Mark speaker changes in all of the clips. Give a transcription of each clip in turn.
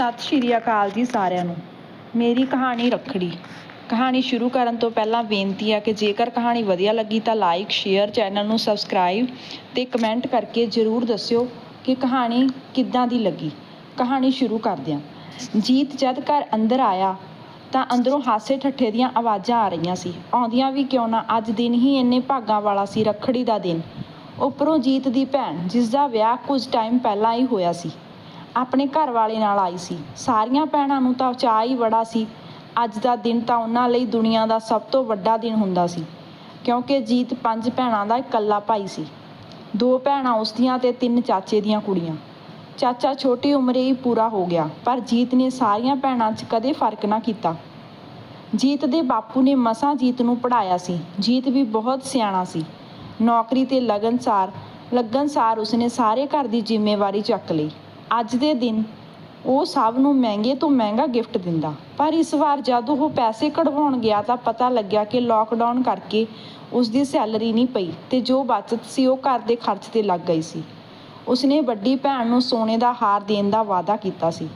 Speaker 1: ਸਤਿ ਸ਼੍ਰੀ ਅਕਾਲ ਜੀ ਸਾਰਿਆਂ ਨੂੰ। ਮੇਰੀ ਕਹਾਣੀ ਰੱਖੜੀ। ਕਹਾਣੀ ਸ਼ੁਰੂ ਕਰਨ ਤੋਂ ਪਹਿਲਾਂ ਬੇਨਤੀ ਹੈ ਕਿ ਜੇਕਰ ਕਹਾਣੀ ਵਧੀਆ ਲੱਗੀ ਤਾਂ ਲਾਈਕ ਸ਼ੇਅਰ ਚੈਨਲ ਨੂੰ ਸਬਸਕ੍ਰਾਈਬ ਤੇ ਕਮੈਂਟ ਕਰਕੇ ਜ਼ਰੂਰ ਦੱਸਿਓ ਕਿ ਕਹਾਣੀ ਕਿੱਦਾਂ ਦੀ ਲੱਗੀ। ਕਹਾਣੀ ਸ਼ੁਰੂ ਕਰਦੇ ਹਾਂ। ਜੀਤ ਜਦ ਘਰ ਅੰਦਰ ਆਇਆ ਤਾਂ ਅੰਦਰੋਂ ਹਾਸੇ ਠੱਠੇ ਦੀਆਂ ਆਵਾਜ਼ਾਂ ਆ ਰਹੀਆਂ ਸੀ। ਆਉਂਦੀਆਂ ਵੀ ਕਿਉਂ ਨਾ ਅੱਜ ਦਿਨ ਹੀ ਇੰਨੇ ਭਾਗਾਂ ਵਾਲਾ ਸੀ ਰੱਖੜੀ ਦਾ ਦਿਨ। ਉੱਪਰੋਂ ਜੀਤ ਦੀ ਭੈਣ ਜਿਸ ਦਾ ਵਿਆਹ ਕੁਝ ਟਾਈਮ ਪਹਿਲਾਂ ਹੀ ਹੋਇਆ ਸੀ। ਆਪਣੇ ਘਰ ਵਾਲੇ ਨਾਲ ਆਈ ਸੀ। ਸਾਰੀਆਂ ਭੈਣਾਂ ਨੂੰ ਤਾਂ ਚਾਅ ਹੀ ਬੜਾ ਸੀ। ਅੱਜ ਦਾ ਦਿਨ ਤਾਂ ਉਹਨਾਂ ਲਈ ਦੁਨੀਆ ਦਾ ਸਭ ਤੋਂ ਵੱਡਾ ਦਿਨ ਹੁੰਦਾ ਸੀ, ਕਿਉਂਕਿ ਜੀਤ ਪੰਜ ਭੈਣਾਂ ਦਾ ਇਕੱਲਾ ਭਾਈ ਸੀ। ਦੋ ਭੈਣਾਂ ਉਸ ਦੀਆਂ ਤੇ ਤਿੰਨ ਚਾਚੇ ਦੀਆਂ ਕੁੜੀਆਂ। ਚਾਚਾ ਛੋਟੀ ਉਮਰੇ ਹੀ ਪੂਰਾ ਹੋ ਗਿਆ, ਪਰ ਜੀਤ ਨੇ ਸਾਰੀਆਂ ਭੈਣਾਂ 'ਚ ਕਦੇ ਫ਼ਰਕ ਨਾ ਕੀਤਾ। ਜੀਤ ਦੇ ਬਾਪੂ ਨੇ ਮਸਾਂ ਜੀਤ ਨੂੰ ਪੜਾਇਆ ਸੀ। ਜੀਤ ਵੀ ਬਹੁਤ ਸਿਆਣਾ ਸੀ। ਨੌਕਰੀ ਤੇ ਲਗਨਸਾਰ, ਲੱਗਨਸਾਰ ਉਸਨੇ ਸਾਰੇ ਘਰ ਦੀ ਜ਼ਿੰਮੇਵਾਰੀ ਚੱਕ ਲਈ। ਅੱਜ ਦੇ ਦਿਨ ਉਹ ਸਭ ਨੂੰ ਮਹਿੰਗੇ ਤੋਂ ਮਹਿੰਗਾ ਗਿਫਟ ਦਿੰਦਾ। ਪਰ ਇਸ ਵਾਰ ਜਦ ਉਹ ਪੈਸੇ ਕਢਵਾਉਣ ਗਿਆ ਤਾਂ ਪਤਾ ਲੱਗਿਆ ਕਿ ਲੋਕਡਾਊਨ ਕਰਕੇ ਉਸ ਦੀ ਸੈਲਰੀ ਨਹੀਂ ਪਈ ਤੇ ਜੋ ਬਚਤ ਸੀ ਉਹ ਘਰ ਦੇ ਖਰਚ ਤੇ ਲੱਗ ਗਈ ਸੀ। ਉਸਨੇ ਵੱਡੀ ਭੈਣ ਨੂੰ ਸੋਨੇ ਦਾ ਹਾਰ ਦੇਣ ਦਾ ਵਾਅਦਾ ਕੀਤਾ ਸੀ।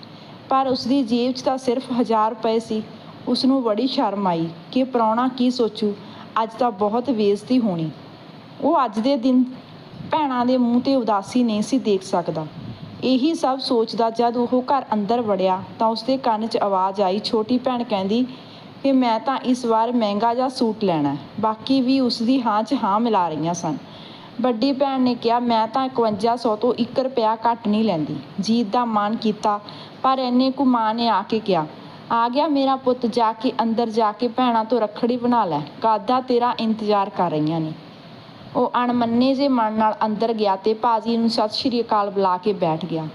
Speaker 1: ਪਰ ਉਸ ਦੀ ਜੇਬ 'ਚ ਤਾਂ ਸਿਰਫ 1000 ਰੁਪਏ ਸੀ। ਉਸ ਨੂੰ ਬੜੀ ਸ਼ਰਮ ਆਈ ਕਿ ਪ੍ਰਾਹੁਣਾ ਕੀ ਸੋਚੂ, ਅੱਜ ਤਾਂ ਬਹੁਤ ਬੇਇੱਜ਼ਤੀ ਹੋਣੀ। ਉਹ ਅੱਜ ਦੇ ਦਿਨ ਭੈਣਾਂ ਦੇ ਮੂੰਹ ਤੇ ਉਦਾਸੀ ਨਹੀਂ ਸੀ ਦੇਖ ਸਕਦਾ। ਇਹੀ ਸਭ ਸੋਚਦਾ ਜਦ ਉਹ ਘਰ ਅੰਦਰ ਵੜਿਆ ਤਾਂ ਉਸਦੇ ਕੰਨ 'ਚ ਆਵਾਜ਼ ਆਈ, ਛੋਟੀ ਭੈਣ ਕਹਿੰਦੀ, ਕਿ ਮੈਂ ਤਾਂ ਇਸ ਵਾਰ ਮਹਿੰਗਾ ਜਿਹਾ ਸੂਟ ਲੈਣਾ ਬਾਕੀ ਵੀ ਉਸਦੀ ਹਾਂ 'ਚ ਹਾਂ ਮਿਲਾ ਰਹੀਆਂ ਸਨ। ਵੱਡੀ ਭੈਣ ਨੇ ਕਿਹਾ, ਮੈਂ ਤਾਂ 5100 ਤੋਂ 1 ਰੁਪਿਆ ਘੱਟ ਨਹੀਂ ਲੈਂਦੀ। ਜੀਤ ਦਾ ਮਾਨ ਕੀਤਾ, ਪਰ ਐਨੇ ਕੁ ਮਾਂ ਨੇ ਆ ਕੇ ਕਿਹਾ, ਆ ਗਿਆ ਮੇਰਾ ਪੁੱਤ, ਜਾ ਕੇ ਅੰਦਰ ਜਾ ਕੇ ਭੈਣਾਂ ਤੋਂ ਰੱਖੜੀ ਬਣਾ ਲੈ। ਕਾਦਾ ਤੇਰਾ ਇੰਤਜ਼ਾਰ ਕਰ ਰਹੀਆਂ ਨੇ। ਉਹ ਅਣਮੰਨੇ ਜੇ ਮਨ ਨਾਲ ਅੰਦਰ ਗਿਆ ਤੇ ਭਾਜੀ ਨੂੰ ਸਤਿ ਸ਼੍ਰੀ ਅਕਾਲ ਬੁਲਾ ਕੇ ਬੈਠ ਗਿਆ।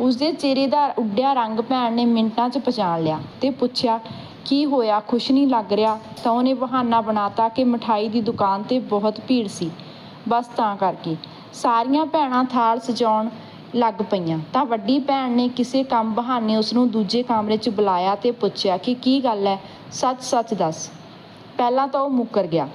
Speaker 1: ਉਸਦੇ ਚਿਹਰੇ ਦਾ ਉੱਡਿਆ ਰੰਗ ਭੈਣ ਨੇ ਮਿੰਟਾਂ 'ਚ ਪਛਾਣ ਲਿਆ ਤੇ ਪੁੱਛਿਆ, ਕੀ ਹੋਇਆ? ਖੁਸ਼ ਨਹੀਂ ਲੱਗ ਰਿਹਾ? ਤਾਂ ਉਹਨੇ ਬਹਾਨਾ ਬਣਾਤਾ ਕਿ ਮਠਾਈ ਦੀ ਦੁਕਾਨ ਤੇ ਬਹੁਤ ਭੀੜ ਸੀ। ਬਸ ਤਾਂ ਕਰਕੇ। ਸਾਰੀਆਂ ਭੈਣਾਂ ਥਾਲ ਸਜਾਉਣ ਲੱਗ ਪਈਆਂ। ਤਾਂ ਵੱਡੀ ਭੈਣ ਨੇ ਕਿਸੇ ਕੰਮ ਬਹਾਨੇ ਉਸ ਨੂੰ ਦੂਜੇ ਕਮਰੇ 'ਚ ਬੁਲਾਇਆ ਤੇ ਪੁੱਛਿਆ ਕਿ ਕੀ ਗੱਲ ਹੈ? ਸੱਚ-ਸੱਚ ਦੱਸ। ਪਹਿਲਾਂ ਤਾਂ ਉਹ ਮੁੱਕਰ ਗਿਆ।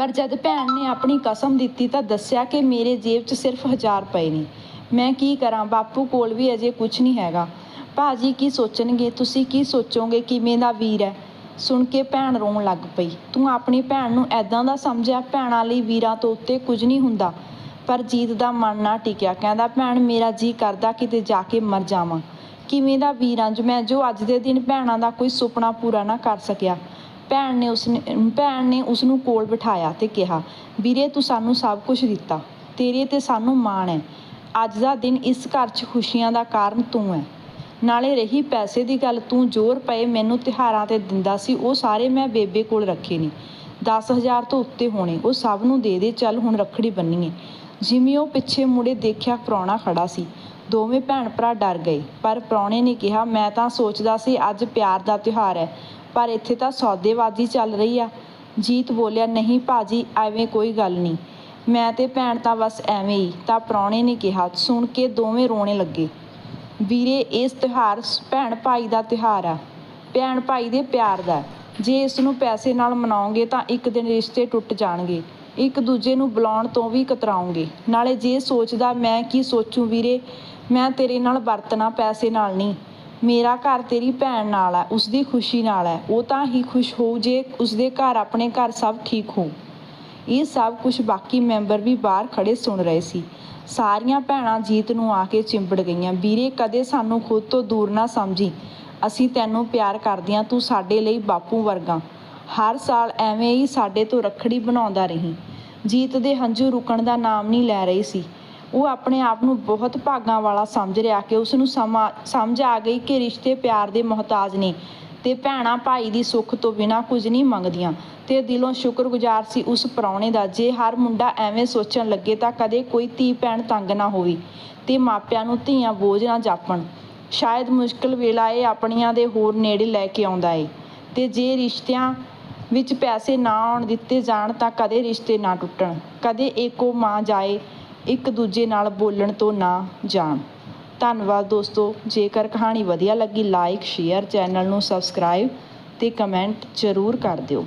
Speaker 1: ਪਰ ਜਦ ਭੈਣ ਨੇ ਆਪਣੀ ਕਸਮ ਦਿੱਤੀ ਤਾਂ ਦੱਸਿਆ ਕਿ ਮੇਰੇ ਜੇਬ 'ਚ ਸਿਰਫ 1000 ਰੁਪਏ ਨੇ। ਮੈਂ ਕੀ ਕਰਾਂ? ਬਾਪੂ ਕੋਲ ਵੀ ਅਜੇ ਕੁਝ ਨਹੀਂ ਹੈਗਾ। ਭਾਜੀ, ਕੀ ਸੋਚਣਗੇ? ਤੁਸੀਂ ਕੀ ਸੋਚੋਗੇ? ਕਿਵੇਂ ਦਾ ਵੀਰ ਹੈ? ਸੁਣ ਕੇ ਭੈਣ ਰੋਣ ਲੱਗ ਪਈ। ਤੂੰ ਆਪਣੀ ਭੈਣ ਨੂੰ ਐਦਾਂ ਦਾ ਸਮਝਿਆ, ਭੈਣਾਂ ਲਈ ਵੀਰਾਂ ਤੋਂ ਉੱਤੇ ਕੁਝ ਨਹੀਂ ਹੁੰਦਾ। ਪਰ ਜੀਤ ਦਾ ਮਨ ਨਾ ਟਿਕਿਆ। ਕਹਿੰਦਾ, ਭੈਣ, ਮੇਰਾ ਜੀ ਕਰਦਾ ਕਿਤੇ ਜਾ ਕੇ ਮਰ ਜਾਵਾਂ। ਕਿਵੇਂ ਦਾ ਵੀਰਾਂ ਜੋ ਮੈਂ ਜੋ ਅੱਜ ਦੇ ਦਿਨ ਭੈਣਾਂ ਦਾ ਕੋਈ ਸੁਪਨਾ ਪੂਰਾ ਨਾ ਕਰ ਸਕਿਆ। ਭੈਣ ਨੇ ਉਸ ਭੈਣ ਨੇ ਉਸ ਨੂੰ ਕੋਲ ਬਿਠਾਇਆ ਤੇ ਕਿਹਾ, ਵੀਰੇ, ਤੂੰ ਸਾਨੂੰ ਸਭ ਕੁਝ ਦਿੱਤਾ। ਤੇਰੇ ਤੇ ਸਾਨੂੰ ਮਾਣ ਹੈ। ਅੱਜ ਦਾ ਦਿਨ ਇਸ ਘਰ 'ਚ ਖੁਸ਼ੀਆਂ ਦਾ ਕਾਰਨ ਤੂੰ ਹੈ। ਨਾਲੇ ਰਹੀ ਪੈਸੇ ਦੀ ਗੱਲ, ਤੂੰ ਜ਼ੋਰ ਪਏ ਮੈਨੂੰ ਤਿਹਾਰਾਂ ਤੇ ਦਿੰਦਾ ਸੀ, ਉਹ ਸਾਰੇ ਮੈਂ ਬੇਬੇ ਕੋਲ ਰੱਖੇ ਨੇ। 10000 ਤੋਂ ਉੱਤੇ ਹੋਣੇ, ਉਹ ਸਭ ਨੂੰ ਦੇ ਦੇ, ਚੱਲ ਹੁਣ ਰੱਖੜੀ ਬੰਨੀਏ। ਜਿਵੇਂ ਉਹ ਪਿੱਛੇ ਮੁੜੇ ਦੇਖਿਆ ਪ੍ਰਾਹੁਣਾ ਖੜਾ ਸੀ। ਦੋਵੇਂ ਭੈਣ ਭਰਾ ਡਰ ਗਏ, ਪਰ ਪ੍ਰਾਹੁਣੇ ਨੇ ਕਿਹਾ, ਮੈਂ ਤਾਂ ਸੋਚਦਾ ਸੀ ਅੱਜ ਪਿਆਰ ਦਾ ਤਿਉਹਾਰ ਹੈ। ਪਰ ਇੱਥੇ ਤਾਂ ਸੌਦੇਬਾਜ਼ੀ ਚੱਲ ਰਹੀ ਆ। ਜੀਤ ਬੋਲਿਆ, ਨਹੀਂ ਭਾਜੀ, ਐਵੇਂ ਕੋਈ ਗੱਲ ਨਹੀਂ। ਮੈਂ ਤੇ ਭੈਣ ਤਾਂ ਬਸ ਐਵੇਂ ਹੀ, ਤਾਂ ਪ੍ਰਾਹੁਣੇ ਨੇ ਕਿਹਾ, ਸੁਣ ਕੇ ਦੋਵੇਂ ਰੋਣੇ ਲੱਗੇ। ਵੀਰੇ, ਇਸ ਤਿਉਹਾਰ ਭੈਣ ਭਾਈ ਦਾ ਤਿਉਹਾਰ ਆ। ਭੈਣ ਭਾਈ ਦੇ ਪਿਆਰ ਦਾ। ਜੇ ਇਸ ਨੂੰ ਪੈਸੇ ਨਾਲ ਮਨਾਉਂਗੇ ਤਾਂ ਇੱਕ ਦਿਨ ਰਿਸ਼ਤੇ ਟੁੱਟ ਜਾਣਗੇ। ਇੱਕ ਦੂਜੇ ਨੂੰ ਬੁਲਾਉਣ ਤੋਂ ਵੀ ਕਤਰਾਉਂਗੇ ਨਾਲੇ ਜੇ ਸੋਚਦਾ, ਮੈਂ ਕੀ ਸੋਚੂ ਵੀਰੇ? ਮੈਂ ਤੇਰੇ ਨਾਲ ਵਰਤਣਾ ਪੈਸੇ ਨਾਲ ਨਹੀਂ। ਮੇਰਾ ਘਰ ਤੇਰੀ ਭੈਣ ਨਾਲ ਹੈ ਉਸ ਦੀ ਖੁਸ਼ੀ ਨਾਲ ਹੈ। ਉਹ ਤਾਂ ਹੀ ਖੁਸ਼ ਹੋਊ ਜੇ ਉਸਦੇ ਘਰ ਆਪਣੇ ਘਰ ਸਭ ਠੀਕ ਹੋ ਇਹ ਸਭ ਕੁਝ ਬਾਕੀ ਮੈਂਬਰ ਵੀ ਬਾਹਰ ਖੜੇ ਸੁਣ ਰਹੇ ਸੀ। ਸਾਰੀਆਂ ਭੈਣਾਂ ਜੀਤ ਨੂੰ ਆ ਕੇ ਚਿੰਬੜ ਗਈਆਂ। ਵੀਰੇ, ਕਦੇ ਸਾਨੂੰ ਖੁਦ ਤੋਂ ਦੂਰ ਨਾ ਸਮਝੀ। ਅਸੀਂ ਤੈਨੂੰ ਪਿਆਰ ਕਰਦੀਆਂ ਤੂੰ ਸਾਡੇ ਲਈ ਬਾਪੂ ਵਰਗਾ। ਹਰ ਸਾਲ ਐਵੇਂ ਹੀ ਸਾਡੇ ਤੋਂ ਰੱਖੜੀ ਬਣਾਉਂਦਾ ਰਹੀ। ਜੀਤ ਦੇ ਹੰਝੂ ਰੁਕਣ ਦਾ ਨਾਮ ਨਹੀਂ ਲੈ ਰਹੀ ਸੀ। ਉਹ ਆਪਣੇ ਆਪ ਨੂੰ ਬਹੁਤ ਭਾਗਾਂ ਵਾਲਾ ਸਮਝ ਰਿਹਾ ਕਿ ਉਸ ਨੂੰ ਸਮਝ ਆ ਗਈ ਕਿ ਰਿਸ਼ਤੇ ਪਿਆਰ ਦੇ ਮੁਹਤਾਜ ਨੇ ਤੇ ਭੈਣਾਂ ਭਾਈ ਦੀ ਸੁੱਖ ਤੋਂ ਬਿਨਾ ਕੁਝ ਨਹੀਂ ਮੰਗਦੀਆਂ ਤੇ ਦਿਲੋਂ ਸ਼ੁਕਰਗੁਜ਼ਾਰ ਸੀ ਉਸ ਪ੍ਰਾਹੁਣੇ ਦਾ, ਜੇ ਹਰ ਮੁੰਡਾ ਐਵੇਂ ਸੋਚਣ ਲੱਗੇ ਤਾਂ ਕਦੇ ਕੋਈ ਧੀ ਭੈਣ ਤੰਗ ਨਾ ਹੋਵੇ ਤੇ ਮਾਪਿਆਂ ਨੂੰ ਧੀਆਂ ਬੋਝ ਨਾ ਜਾਪਣ। ਸ਼ਾਇਦ ਮੁਸ਼ਕਲ ਵੇਲਾ ਇਹ ਆਪਣੀਆਂ ਦੇ ਹੋਰ ਨੇੜੇ ਲੈ ਕੇ ਆਉਂਦਾ ਏ ਤੇ ਜੇ ਰਿਸ਼ਤਿਆਂ ਵਿੱਚ ਪੈਸੇ ਨਾ ਆਉਣ ਦਿੱਤੇ ਜਾਣ ਤਾਂ ਕਦੇ ਰਿਸ਼ਤੇ ਨਾ ਟੁੱਟਣ। ਕਦੇ ਏਕੋ ਮਾਂ ਜਾਏ ਇੱਕ ਦੂਜੇ ਨਾਲ ਬੋਲਣ ਤੋਂ ਨਾ ਜਾਣ। ਧੰਨਵਾਦ ਦੋਸਤੋ, ਜੇਕਰ ਕਹਾਣੀ ਵਧੀਆ ਲੱਗੀ ਲਾਈਕ ਸ਼ੇਅਰ ਚੈਨਲ ਨੂੰ ਸਬਸਕ੍ਰਾਈਬ ਤੇ ਕਮੈਂਟ ਜ਼ਰੂਰ ਕਰ ਦਿਓ।